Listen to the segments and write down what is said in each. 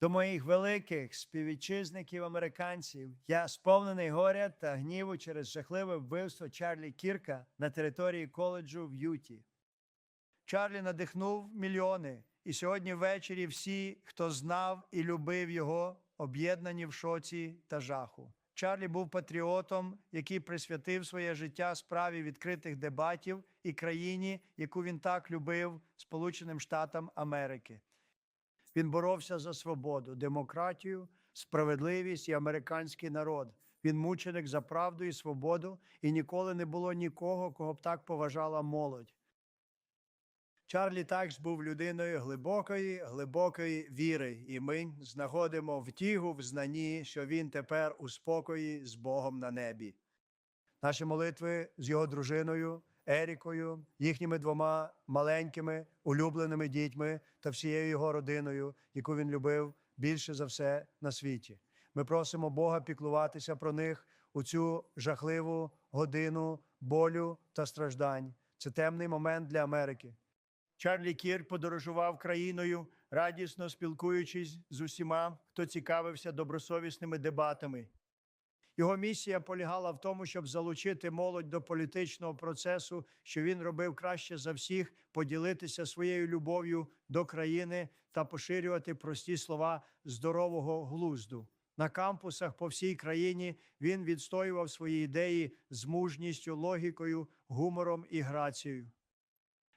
До моїх великих співвітчизників американців я сповнений горя та гніву через жахливе вбивство Чарлі Кірка на території коледжу в Юті. Чарлі надихнув мільйони, і сьогодні ввечері всі, хто знав і любив його, об'єднані в шоці та жаху. Чарлі був патріотом, який присвятив своє життя справі відкритих дебатів і країні, яку він так любив, Сполученим Штатам Америки. Він боровся за свободу, демократію, справедливість і американський народ. Він мученик за правду і свободу, і ніколи не було нікого, кого б так поважала молодь. Чарлі також був людиною глибокої, глибокої віри, і ми знаходимо втігу в знанні, що він тепер у спокої з Богом на небі. Наші молитви з його дружиною Ерікою, їхніми двома маленькими улюбленими дітьми та всією його родиною, яку він любив більше за все на світі. Ми просимо Бога піклуватися про них у цю жахливу годину болю та страждань. Це темний момент для Америки. Чарлі Кірк подорожував країною, радісно спілкуючись з усіма, хто цікавився добросовісними дебатами. Його місія полягала в тому, щоб залучити молодь до політичного процесу, що він робив краще за всіх, поділитися своєю любов'ю до країни та поширювати прості слова здорового глузду. На кампусах по всій країні він відстоював свої ідеї з мужністю, логікою, гумором і грацією.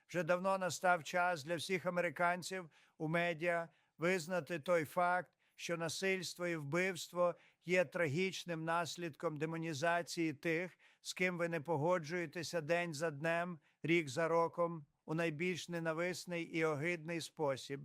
Вже давно настав час для всіх американців у медіа визнати той факт, що насильство і вбивство є трагічним наслідком демонізації тих, з ким ви не погоджуєтеся день за днем, рік за роком, у найбільш ненависний і огидний спосіб.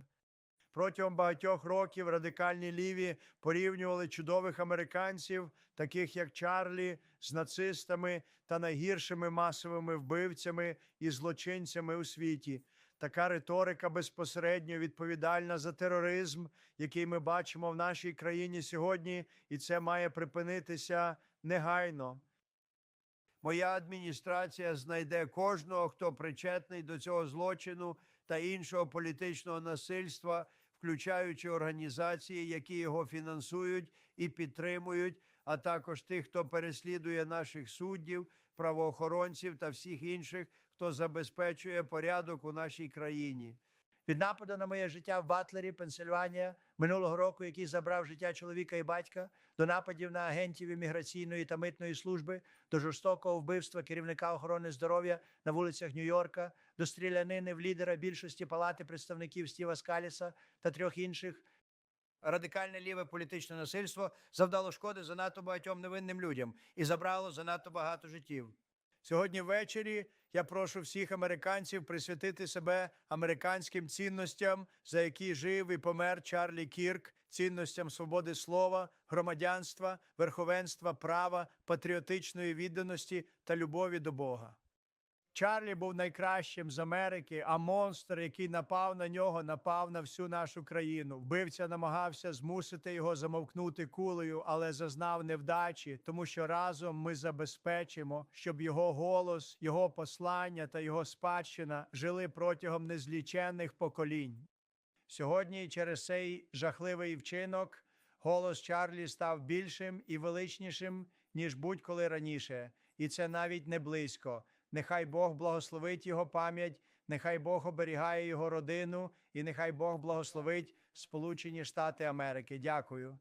Протягом багатьох років радикальні ліві порівнювали чудових американців, таких як Чарлі, з нацистами та найгіршими масовими вбивцями і злочинцями у світі. Така риторика безпосередньо відповідальна за тероризм, який ми бачимо в нашій країні сьогодні, і це має припинитися негайно. Моя адміністрація знайде кожного, хто причетний до цього злочину та іншого політичного насильства, включаючи організації, які його фінансують і підтримують, а також тих, хто переслідує наших суддів, правоохоронців та всіх інших, хто забезпечує порядок у нашій країні. Від нападу на моє життя в Батлері, Пенсильванія, минулого року, який забрав життя чоловіка і батька, до нападів на агентів імміграційної та митної служби, до жорстокого вбивства керівника охорони здоров'я на вулицях Нью-Йорка, до стрілянини в лідера більшості палати представників Стіва Скаліса та трьох інших. Радикальне ліве політичне насильство завдало шкоди занадто багатьом невинним людям і забрало занадто багато життів. Сьогодні ввечері я прошу всіх американців присвятити себе американським цінностям, за які жив і помер Чарлі Кірк, цінностям свободи слова, громадянства, верховенства права, патріотичної відданості та любові до Бога. Чарлі був найкращим з Америки, а монстр, який напав на нього, напав на всю нашу країну. Вбивця намагався змусити його замовкнути кулею, але зазнав невдачі, тому що разом ми забезпечимо, щоб його голос, його послання та його спадщина жили протягом незліченних поколінь. Сьогодні через цей жахливий вчинок голос Чарлі став більшим і величнішим, ніж будь-коли раніше, і це навіть не близько. Нехай Бог благословить його пам'ять, нехай Бог оберігає його родину, і нехай Бог благословить Сполучені Штати Америки. Дякую.